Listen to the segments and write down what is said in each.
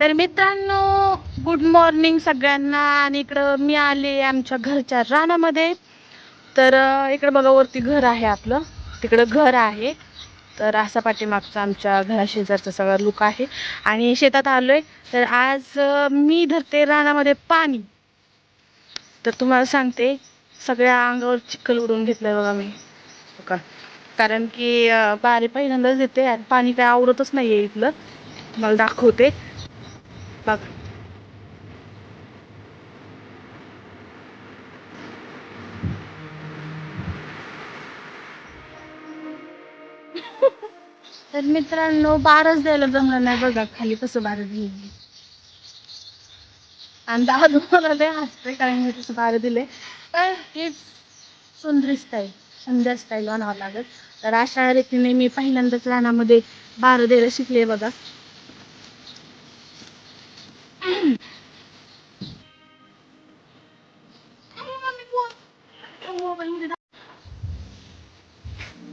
तर मित्रांनो good morning सगळ्यांना. आणि इकडं मी आले आमच्या घरच्या रानामध्ये. तर इकडं बघा वरती घर आहे आपलं. तिकडं घर आहे. तर असा पाठीमागचा आमच्या घराशेजारचा सगळा लुक आहे. आणि शेतात आलो आहे तर आज मी धरते रानामध्ये पाणी. तर तुम्हाला सांगते सगळ्या अंगावर चिखल उडून घेतलं बघा मी. बघा कारण की अं, बारी पहिल्यांदाच येते आणि पाणी काय आवडतच नाही आहे इथलं. तुम्हाला दाखवते. बघ. तर मित्रांनो बारच द्यायला जमलं नाही बघा. खाली कसं बार दिली आणि दहा तुम्हाला लय हसते कारण मी तसं बार दिले पण हे सुंदरी स्टाईल संध्या स्टाईल आणावं लागत तर अशा रीतीने मी पहिल्यांदाच रानामध्ये बार द्यायला शिकले बघा.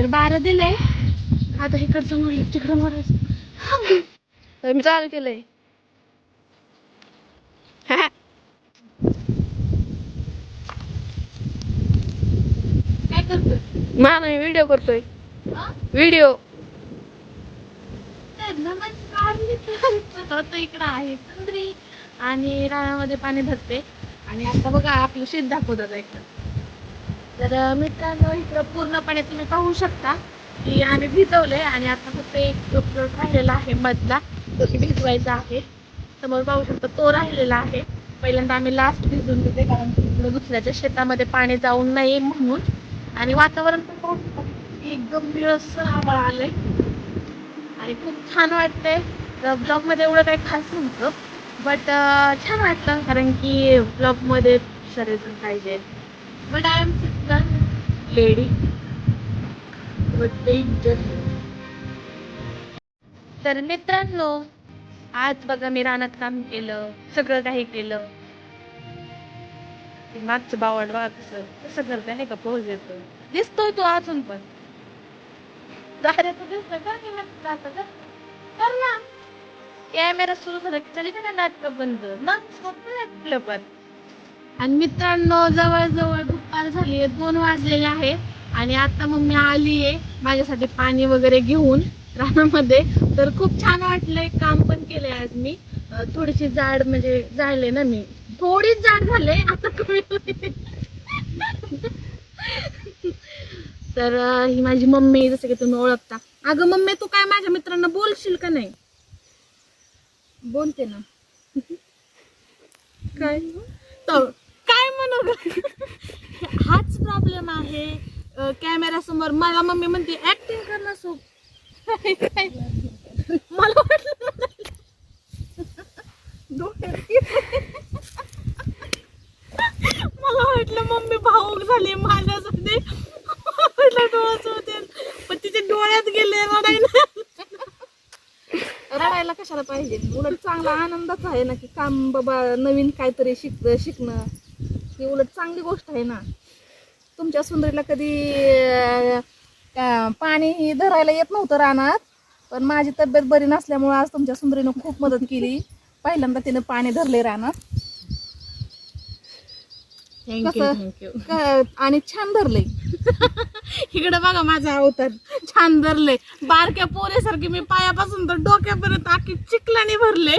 तर बारा दिलंय आता इकडचं म्हणलं तिकडं मारायचं तर मी चालू केलंय. काय करतोय? मा नाही व्हिडिओ करतोय. व्हिडिओ इकडं आहे आणि रानामध्ये पाणी भरते आणि आता बघा आपलं शेत दाखवतात इकडं तर मित्रांनो इकडं पूर्णपणे तुम्ही पाहू शकता की आम्ही भिजवलंय आणि आता फक्त एक प्लॉट राहिलेला आहे मधला. तो की भिजवायचा आहे. समोर पाहू शकता तो राहिलेला आहे. पहिल्यांदा आम्ही लास्ट भिजून घेते कारण इकडं दुसऱ्याच्या शेतामध्ये पाणी जाऊ नये म्हणून. आणि वातावरण पण पाहू शकता एकदम निळसर आभाळ आलंय. आणि खूप छान वाटतंय. ब्लॉगमध्ये एवढं काही खास नव्हतं बट छान वाटतं कारण की ब्लॉगमध्ये सगळेजण पाहिजे. But I am young lady. Would be lady तर मित्रांनो आज बघा मी रानात काम केलं सगळं काही केलं. मागचं बावड बघा कसं कसं करते नाही का पोज येतो दिसतोय तो अजून पण. दारे तो दिसतोय का की जातं का कर ना. कॅमेरा सुरू झाला की चालेल का नाटक बंद. नाच आपलं पण. आणि मित्रांनो जवळजवळ दुपार झाली दोन वाजलेले आहे. आणि आता मम्मी आली आहे माझ्यासाठी पाणी वगैरे घेऊन रानामध्ये. तर खूप छान वाटलंय काम पण केलंय आज मी. थोडीशी जाड म्हणजे जाळले ना मी. थोडीच जाड झाले आता कमी. तर ही माझी मम्मी जसं की तुम्ही ओळखता. अगं मम्मी तू काय माझ्या मित्रांना बोलशील का नाही? बोलते ना. काय? तर हाच प्रॉब्लेम आहे. कॅमेरा समोर मला मम्मी म्हणते ऍक्टिंग करणं ना काय? मला वाटलं मला वाटलं मम्मी भाऊक झाली माझ्यासाठी. म्हटलं डोळ्याच होते पण तिच्या डोळ्यात गेले रडायला रडायला कशाला पाहिजे? उलट चांगला आनंदच आहे ना की काम बाबा नवीन काहीतरी शिक शिकणं. ही उलट चांगली गोष्ट आहे ना. तुमच्या सुंदरीला कधी का- पाणी धरायला येत नव्हतं रानात पण माझी तब्येत बरी नसल्यामुळे आज तुमच्या सुंदरीनं खूप मदत केली. पहिल्यांदा तिने पाणी धरले रानात. कसं? क- आणि छान धरलंय. इकडे बघा माझा अवतार छान धरले बारक्या पोरेसारखे मी पायापासून तर डोक्यापर्यंत आखी चिखलाने भरले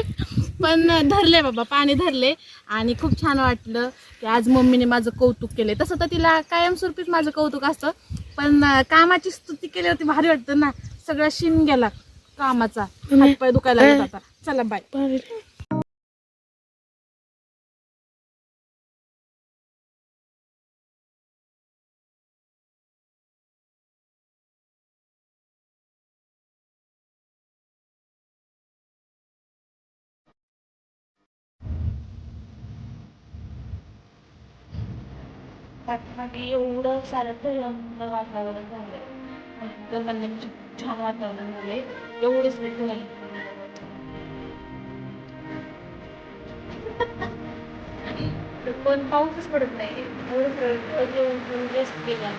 पण धरले बाबा पाणी धरले. आणि खूप छान वाटलं की आज मम्मीने माझं कौतुक केले तसं तर तिला कायमस्वरूपीच माझं कौतुक असतं. पण कामाची स्तुती केल्यावरती भारी वाटतं ना. सगळा शिन गेला कामाचा. हातपाय दुखायला आता. चला बाय पाठीमागे एवढं सारं थंड वातावरण झालंय. एकदम म्हणजे छान वातावरण झालंय. एवढेच नाही झाले पण पाऊसच पडत नाही. एवढं सगळं जास्त गेला